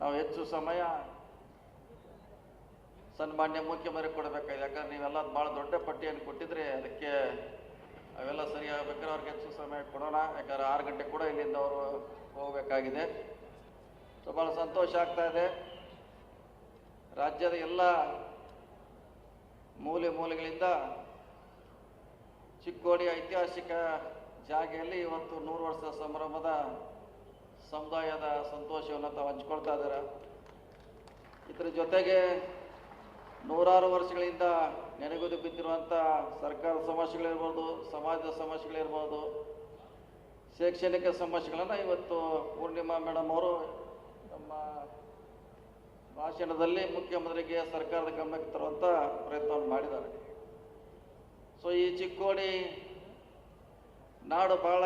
ನಾವು ಹೆಚ್ಚು ಸಮಯ ಸನ್ಮಾನ್ಯ ಮುಖ್ಯಮಂತ್ರಿ ಕೊಡಬೇಕಾಗಿದೆ. ಯಾಕಂದ್ರೆ ನೀವೆಲ್ಲ ಭಾಳ ದೊಡ್ಡ ಪಟ್ಟಿಯನ್ನು ಕೊಟ್ಟಿದ್ರೆ ಅದಕ್ಕೆ ಅವೆಲ್ಲ ಸರಿಯಾಗಬೇಕಾದ್ರೆ ಅವ್ರಿಗೆ ಹೆಚ್ಚು ಸಮಯ ಕೊಡೋಣ. ಯಾಕಂದ್ರೆ ಆರು ಗಂಟೆ ಕೂಡ ಇಲ್ಲಿಂದ ಅವರು ಹೋಗಬೇಕಾಗಿದೆ. ಸೊ, ಭಾಳ ಸಂತೋಷ ಆಗ್ತಾ ಇದೆ. ರಾಜ್ಯದ ಎಲ್ಲ ಮೂಲೆ ಮೂಲೆಗಳಿಂದ ಚಿಕ್ಕೋಡಿ ಐತಿಹಾಸಿಕ ಜಾಗೆಯಲ್ಲಿ ಇವತ್ತು ನೂರು ವರ್ಷ ಸಂಭ್ರಮದ ಸಮುದಾಯದ ಸಂತೋಷವನ್ನು ತಾವು ಹಂಚ್ಕೊಳ್ತಾ ಇದ್ದಾರೆ ಇದರ ಜೊತೆಗೆ ನೂರಾರು ವರ್ಷಗಳಿಂದ ನೆನೆಗುದಿ ಬಿದ್ದಿರುವಂಥ ಸರ್ಕಾರದ ಸಮಸ್ಯೆಗಳಿರ್ಬೋದು ಸಮಾಜದ ಸಮಸ್ಯೆಗಳಿರ್ಬೋದು, ಶೈಕ್ಷಣಿಕ ಸಮಸ್ಯೆಗಳನ್ನು ಇವತ್ತು ಪೂರ್ಣಿಮಾ ಮೇಡಮ್ ಅವರು ನಮ್ಮ ಭಾಷಣದಲ್ಲಿ ಮುಖ್ಯಮಂತ್ರಿಗೆ ಸರ್ಕಾರದ ಗಮನಕ್ಕೆ ತರುವಂಥ ಪ್ರಯತ್ನವನ್ನು ಮಾಡಿದ್ದಾರೆ. ಸೊ ಈ ಚಿಕ್ಕೋಡಿ ನಾಡು ಬಹಳ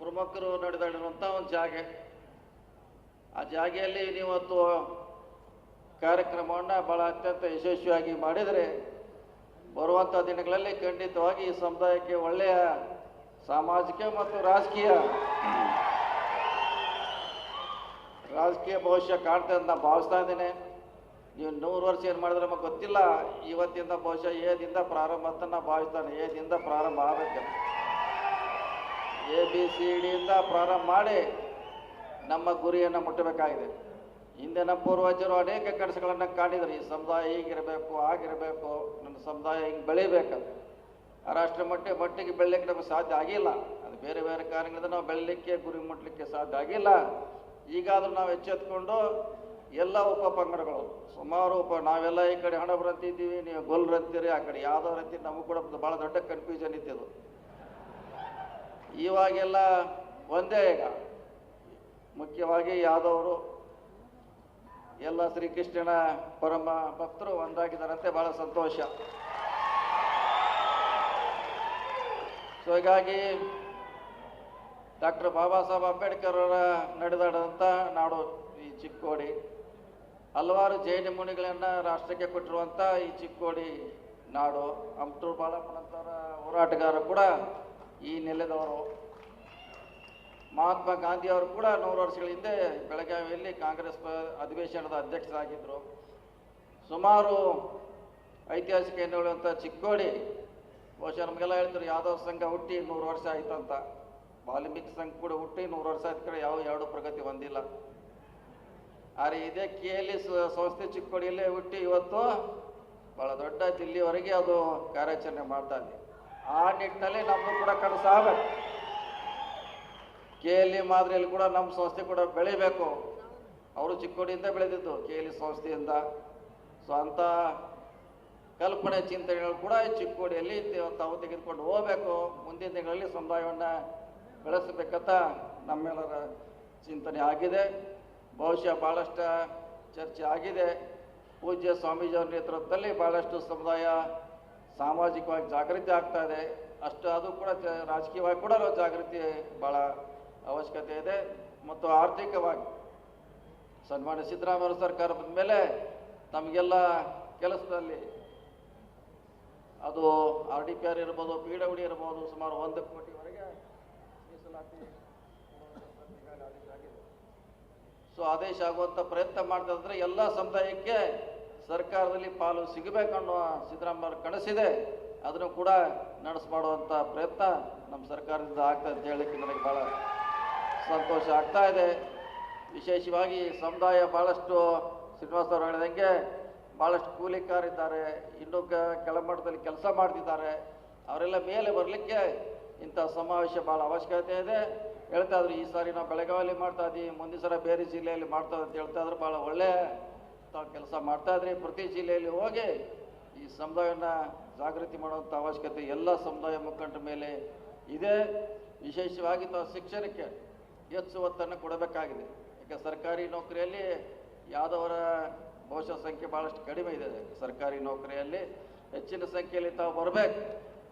ಪ್ರಮುಖರು ನಡೆದಾಡಿರುವಂಥ ಒಂದು ಜಾಗೆ. ಆ ಜಾಗೆಯಲ್ಲಿ ನೀವತ್ತು ಕಾರ್ಯಕ್ರಮವನ್ನು ಭಾಳ ಅತ್ಯಂತ ಯಶಸ್ವಿಯಾಗಿ ಮಾಡಿದರೆ ಬರುವಂಥ ದಿನಗಳಲ್ಲಿ ಖಂಡಿತವಾಗಿ ಈ ಸಮುದಾಯಕ್ಕೆ ಒಳ್ಳೆಯ ಸಾಮಾಜಿಕ ಮತ್ತು ರಾಜಕೀಯ ರಾಜಕೀಯ ಭವಿಷ್ಯ ಕಾಣ್ತದೆ ಅಂತ ನಾನು ಭಾವಿಸ್ತಾ ಇದ್ದೇನೆ. ನೀವು ನೂರು ವರ್ಷ ಏನು ಮಾಡಿದ್ರೆ ನಮಗೆ ಗೊತ್ತಿಲ್ಲ. ಇವತ್ತಿಂದ ಬಹುಶಃ ಏದಿಂದ ಪ್ರಾರಂಭ ಅಂತ ನಾನು ಭಾವಿಸ್ತಾನೆ. ಏದಿಂದ ಪ್ರಾರಂಭ ಆಗಬೇಕು ಎ ಬಿ ಸಿ ಡಿಯಿಂದ ಪ್ರಾರಂಭ ಮಾಡಿ ನಮ್ಮ ಗುರಿಯನ್ನು ಮುಟ್ಟಬೇಕಾಗಿದೆ. ಹಿಂದಿನ ನಮ್ಮ ಪೂರ್ವಜರು ಅನೇಕ ಕನಸುಗಳನ್ನು ಕಾಣಿದ್ರು ಈ ಸಮುದಾಯ ಹೀಗಿರಬೇಕು ಆಗಿರಬೇಕು ನನ್ನ ಸಮುದಾಯ ಹಿಂಗೆ ಬೆಳಿಬೇಕಂತ. ರಾಷ್ಟ್ರ ಮಟ್ಟ, ಮಟ್ಟಿಗೆ ಬೆಳಲಿಕ್ಕೆ ನಮಗೆ ಸಾಧ್ಯ ಆಗಿಲ್ಲ. ಅದು ಬೇರೆ ಬೇರೆ ಕಾರಣಗಳಿಂದ ನಾವು ಬೆಳಲಿಕ್ಕೆ, ಗುರಿ ಮುಟ್ಟಲಿಕ್ಕೆ ಸಾಧ್ಯ ಆಗಿಲ್ಲ. ಈಗಾದರೂ ನಾವು ಎಚ್ಚೆತ್ಕೊಂಡು ಎಲ್ಲ ಉಪ ಪಂಗಡಗಳು, ಸುಮಾರು ಉಪ, ನಾವೆಲ್ಲ ಈ ಕಡೆ ಹಣ ಬರಂತಿದ್ದೀವಿ ನೀವು ಗೊಲ್ರಂತೀರಿ, ಆ ಕಡೆ ಯಾವುದೋ ರೀತಿ ನಮಗೂ ಕೂಡ ಭಾಳ ದೊಡ್ಡ ಕನ್ಫ್ಯೂಷನ್ ಇತ್ತಿದು ಇವಾಗೆಲ್ಲ ಒಂದೇ ಈಗ. ಮುಖ್ಯವಾಗಿ ಯಾದವರು, ಎಲ್ಲ ಶ್ರೀಕೃಷ್ಣನ ಪರಮ ಭಕ್ತರು ಒಂದಾಗಿದ್ದಾರಂತೆ, ಬಹಳ ಸಂತೋಷ. ಸೊ ಹೀಗಾಗಿ ಡಾಕ್ಟರ್ ಬಾಬಾ ಸಾಹೇಬ್ ಅಂಬೇಡ್ಕರ್ ಅವರ ನಡೆದಾಡದಂಥ ನಾಡು ಈ ಚಿಕ್ಕೋಡಿ, ಹಲವಾರು ಜೈನ ಮುನಿಗಳನ್ನು ರಾಷ್ಟ್ರಕ್ಕೆ ಕೊಟ್ಟಿರುವಂಥ ಈ ಚಿಕ್ಕೋಡಿ ನಾಡು. ಅಮ್ಟೂರ್ ಬಾಳಮ್ಮನಂಥವರ ಹೋರಾಟಗಾರ ಕೂಡ ಈ ನೆಲೆದವರು. ಮಹಾತ್ಮ ಗಾಂಧಿ ಅವರು ಕೂಡ ನೂರು ವರ್ಷಗಳ ಹಿಂದೆ ಬೆಳಗಾವಿಯಲ್ಲಿ ಕಾಂಗ್ರೆಸ್ ಅಧಿವೇಶನದ ಅಧ್ಯಕ್ಷರಾಗಿದ್ದರು. ಸುಮಾರು ಐತಿಹಾಸಿಕ ಎನ್ನುವಂಥ ಚಿಕ್ಕೋಡಿ, ಬಹುಶಃ ನಮಗೆಲ್ಲ ಹೇಳ್ತಾರೆ ಯಾವುದೋ ಸಂಘ ಹುಟ್ಟಿ ನೂರು ವರ್ಷ ಆಯಿತು ಅಂತ. ವಾಲ್ಮೀಕಿ ಸಂಘ ಕೂಡ ಹುಟ್ಟಿ ನೂರು ವರ್ಷ ಆಯ್ತು ಕಡೆ ಯಾವ ಎರಡು ಪ್ರಗತಿ ಹೊಂದಿಲ್ಲ ಆದರೆ ಇದೇ ಕೆ ಎಲ್ ಸಂಸ್ಥೆ ಚಿಕ್ಕೋಡಿಯಲ್ಲೇ ಹುಟ್ಟಿ ಇವತ್ತು ಭಾಳ ದೊಡ್ಡ ದಿಲ್ಲಿವರೆಗೆ ಅದು ಕಾರ್ಯಾಚರಣೆ ಮಾಡ್ತಾ ಇದೆ. ಆ ನಿಟ್ಟಿನಲ್ಲಿ ನಮ್ಮದು ಕೂಡ ಕನಸಾಗಬೇಕು ಕೆ ಎಲ್ ಇ ಮಾದರಿಯಲ್ಲಿ ಕೂಡ ನಮ್ಮ ಸಂಸ್ಥೆ ಕೂಡ ಬೆಳಿಬೇಕು. ಅವರು ಚಿಕ್ಕೋಡಿಯಿಂದ ಬೆಳೆದಿದ್ದು ಕೆ ಎಲ್ ಇ ಸಂಸ್ಥೆಯಿಂದ. ಸೊ ಅಂಥ ಕಲ್ಪನೆ, ಚಿಂತನೆಗಳು ಕೂಡ ಈ ಚಿಕ್ಕೋಡಿಯಲ್ಲಿ ತಾವು ತೆಗೆದುಕೊಂಡು ಹೋಗಬೇಕು. ಮುಂದಿನ ದಿನಗಳಲ್ಲಿ ಸಮುದಾಯವನ್ನು ಬೆಳೆಸಬೇಕಂತ ನಮ್ಮೆಲ್ಲರ ಚಿಂತನೆ ಆಗಿದೆ. ಬಹುಶಃ ಭಾಳಷ್ಟು ಚರ್ಚೆ ಆಗಿದೆ. ಪೂಜ್ಯ ಸ್ವಾಮೀಜಿಯವರ ನೇತೃತ್ವದಲ್ಲಿ ಭಾಳಷ್ಟು ಸಮುದಾಯ ಸಾಮಾಜಿಕವಾಗಿ ಜಾಗೃತಿ ಆಗ್ತಾ ಇದೆ. ಅಷ್ಟು ಅದು ಕೂಡ ರಾಜಕೀಯವಾಗಿ ಕೂಡ ಜಾಗೃತಿ ಭಾಳ ಅವಶ್ಯಕತೆ ಇದೆ. ಮತ್ತು ಆರ್ಥಿಕವಾಗಿ, ಸನ್ಮಾನ್ಯ ಸಿದ್ದರಾಮಯ್ಯ ಸರ್ಕಾರ ಬಂದ ಮೇಲೆ ನಮಗೆಲ್ಲ ಕೆಲಸದಲ್ಲಿ ಅದು ಆರ್ ಡಿ ಪಿ ಆರ್ ಇರ್ಬೋದು, ಪಿ ಡಬ್ಲ್ಯೂ ಡಿ ಇರ್ಬೋದು, ಸುಮಾರು ಒಂದು ಕೋಟಿವರೆಗೆ ಮೀಸಲಾತಿ ಸೊ, ಆದೇಶ ಆಗುವಂಥ ಪ್ರಯತ್ನ ಮಾಡ್ತಾ ಇದ್ರೆ ಎಲ್ಲ ಸಮುದಾಯಕ್ಕೆ ಸರ್ಕಾರದಲ್ಲಿ ಪಾಲು ಸಿಗಬೇಕನ್ನೋ ಸಿದ್ದರಾಮಯ್ಯ ಕನಸಿದೆ. ಅದನ್ನು ಕೂಡ ನಡೆಸ್ ಮಾಡುವಂಥ ಪ್ರಯತ್ನ ನಮ್ಮ ಸರ್ಕಾರದಿಂದ ಆಗ್ತದೆ ಅಂತ ಹೇಳಲಿಕ್ಕೆ ನನಗೆ ಭಾಳ ಸಂತೋಷ ಆಗ್ತಾ ಇದೆ. ವಿಶೇಷವಾಗಿ ಸಮುದಾಯ ಭಾಳಷ್ಟು ಶ್ರೀನಿವಾಸ ಅವರು ಹೇಳಿದಂಗೆ ಭಾಳಷ್ಟು ಕೂಲಿಕಾರಿದ್ದಾರೆ, ಇನ್ನೂ ಕ ಕೆಳಮಟ್ಟದಲ್ಲಿ ಕೆಲಸ ಮಾಡ್ತಿದ್ದಾರೆ. ಅವರೆಲ್ಲ ಮೇಲೆ ಬರಲಿಕ್ಕೆ ಇಂಥ ಸಮಾವೇಶ ಭಾಳ ಅವಶ್ಯಕತೆ ಇದೆ. ಹೇಳ್ತಾ ಇದ್ರು, ಈ ಸಾರಿ ನಾವು ಬೆಳಗಾವಿಯಲ್ಲಿ ಮಾಡ್ತಾ ಇದ್ದೀವಿ ಮುಂದಿನ ಸಲ ಬೇರೆ ಜಿಲ್ಲೆಯಲ್ಲಿ ಮಾಡ್ತಾ ಅಂತ ಹೇಳ್ತಾ ಇದ್ರು ಭಾಳ ಒಳ್ಳೆ ತಾವು ಕೆಲಸ ಮಾಡ್ತಾ ಇದ್ರಿ ಪ್ರತಿ ಜಿಲ್ಲೆಯಲ್ಲಿ ಹೋಗಿ ಈ ಸಮುದಾಯವನ್ನು ಜಾಗೃತಿ ಮಾಡುವಂಥ ಅವಶ್ಯಕತೆ ಎಲ್ಲ ಸಮುದಾಯ ಮುಖಂಡ ಮೇಲೆ ಇದೆ. ವಿಶೇಷವಾಗಿ ತಾವು ಶಿಕ್ಷಣಕ್ಕೆ ಹೆಚ್ಚು ಒತ್ತನ್ನು ಕೊಡಬೇಕಾಗಿದೆ. ಯಾಕೆ ಸರ್ಕಾರಿ ನೌಕರಿಯಲ್ಲಿ ಯಾವುದವರ ಬಹುಶಃ ಸಂಖ್ಯೆ ಭಾಳಷ್ಟು ಕಡಿಮೆ ಇದೆ. ಸರ್ಕಾರಿ ನೌಕರಿಯಲ್ಲಿ ಹೆಚ್ಚಿನ ಸಂಖ್ಯೆಯಲ್ಲಿ ತಾವು ಬರಬೇಕು.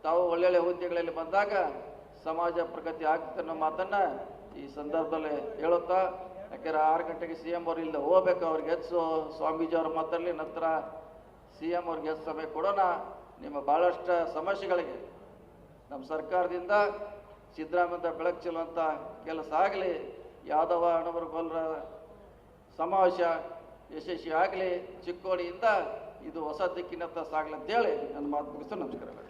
ತಾವು ಒಳ್ಳೊಳ್ಳೆ ಹುದ್ದೆಗಳಲ್ಲಿ ಬಂದಾಗ ಸಮಾಜ ಪ್ರಗತಿ ಆಗ್ತದೆ ಅನ್ನೋ ಮಾತನ್ನು ಈ ಸಂದರ್ಭದಲ್ಲಿ ಹೇಳುತ್ತಾ ಯಾಕೆಂದ್ರೆ ಆರು ಗಂಟೆಗೆ ಸಿ ಎಂ ಅವ್ರು ಇಲ್ಲ ಹೋಗ್ಬೇಕು, ಅವ್ರಿಗೆ ಹೆಚ್ಚು ಸ್ವಾಮೀಜಿ ಅವ್ರ ಮಾತಲ್ಲಿ ನಂತರ ಸಿ ಎಂ ಅವ್ರಿಗೆ ಹೆಚ್ಚು ಸಮಯ ಕೊಡೋಣ. ನಿಮ್ಮ ಭಾಳಷ್ಟು ಸಮಸ್ಯೆಗಳಿಗೆ ನಮ್ಮ ಸರ್ಕಾರದಿಂದ ಸಿದ್ದರಾಮಯ್ಯ ಬೆಳಕು ಚೆಲ್ಲುವಂಥ ಕೆಲಸ ಆಗಲಿ, ಯಾದವ ಹಣವರ ಗೊಲ್ಲರ ಸಮಾವೇಶ ಯಶಸ್ವಿ ಆಗಲಿ, ಚಿಕ್ಕೋಡಿಯಿಂದ ಇದು ಹೊಸ ದಿಕ್ಕಿನತ್ತ ಸಾಗಲಿ ಅಂತೇಳಿ ನನ್ನ ಮಾತು ಮುಗಿಸ್ತು. ನಮಸ್ಕಾರಗಳು